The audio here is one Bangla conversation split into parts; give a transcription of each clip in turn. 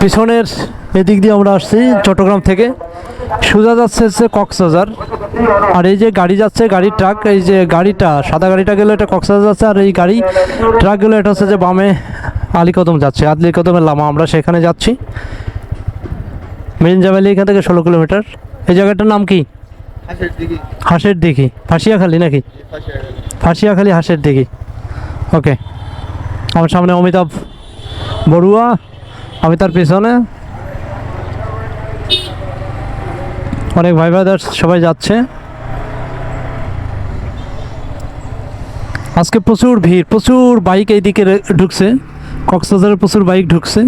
পিছনের এদিক দিয়ে আমরা আসছি চট্টগ্রাম থেকে। সোজা যাচ্ছে হচ্ছে কক্সবাজার। আর এই যে গাড়ি যাচ্ছে, গাড়ি ট্রাক, এই যে গাড়িটা, সাদা গাড়িটা গেলে এটা কক্সবাজার যাচ্ছে, আর এই গাড়ি ট্রাক গেলে এটা হচ্ছে যে বামে আলীকদম যাচ্ছে। আলীকদমের লামা, আমরা সেখানে যাচ্ছি। মেরিন জাভ্যালি এখান থেকে ষোলো কিলোমিটার। এই জায়গাটার নাম কি? হাঁসের দিঘি। ফাঁসিয়াখালি নাকি? ফাঁসিয়াখালি হাঁসের দিঘি। ওকে। আমার সামনে অমিতাভ বড়ুয়া। আমি তার পিছনে। অনেক ভাই ভাইদার সবাই যাচ্ছে। আজকে প্রচুর ভিড়, প্রচুর বাইক এইদিকে ঢুকছে। কক্সবাজারে প্রচুর বাইক ঢুকছে।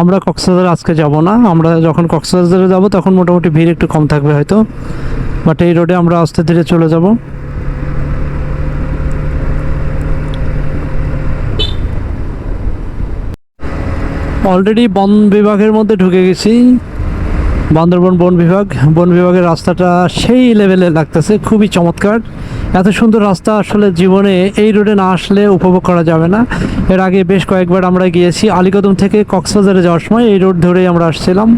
আমরা কক্সবাজারে আজকে যাব না। আমরা যখন কক্সবাজারে যাব, তখন মোটামুটি ভিড় একটু কম থাকবে হয়তো। বাট এই রোডে আমরা আস্তে ধীরে চলে যাব। অলরেডি বন বিভাগের মধ্যে ঢুকে গেছি। বান্দরবন বন বিভাগ। বন বিভাগের রাস্তাটা সেই লেভেলে লাগতেছে, খুবই চমৎকার। এত সুন্দর রাস্তা আসলে জীবনে এই রোডে না আসলে উপভোগ করা যাবে না। এর আগে বেশ কয়েকবার আমরা গিয়েছি আলীকদম থেকে কক্সবাজারে যাওয়ার সময়, এই রোড ধরেই আমরা আসছিলাম।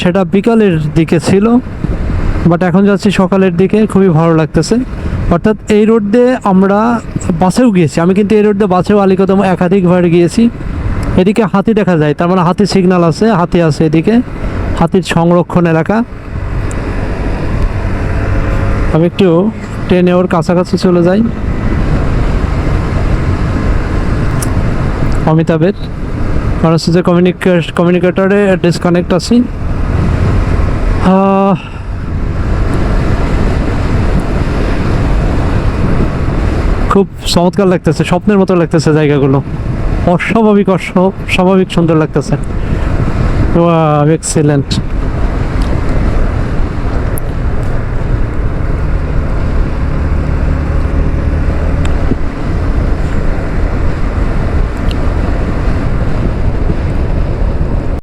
সেটা বিকালের দিকে ছিল বাট এখন যাচ্ছি সকালের দিকে, খুবই ভালো লাগতেছে। অর্থাৎ এই রোড দিয়ে আমরা বাসেও গিয়েছি। আমি কিন্তু এই রোড দিয়ে বাসেও আলীকদম একাধিকবার গিয়েছি। এদিকে হাতি দেখা যায়, তার মানে হাতির সিগন্যাল আছে, হাতি আছে এদিকে, হাতির সংরক্ষণ এলাকা। আমি একটু ট্রেনে ওর কাছাকাছি চলে যাই। অমিতাভের। কারণ হচ্ছে যে কমিউনিকেটরে ডিসকানেক্ট আছি। খুব চমৎকার লাগতেছে, স্বপ্নের মতো লাগতেছে জায়গাগুলো। অস্বাভাবিক অস্বাভাবিক সুন্দর লাগতেছে। এক্সিলেন্ট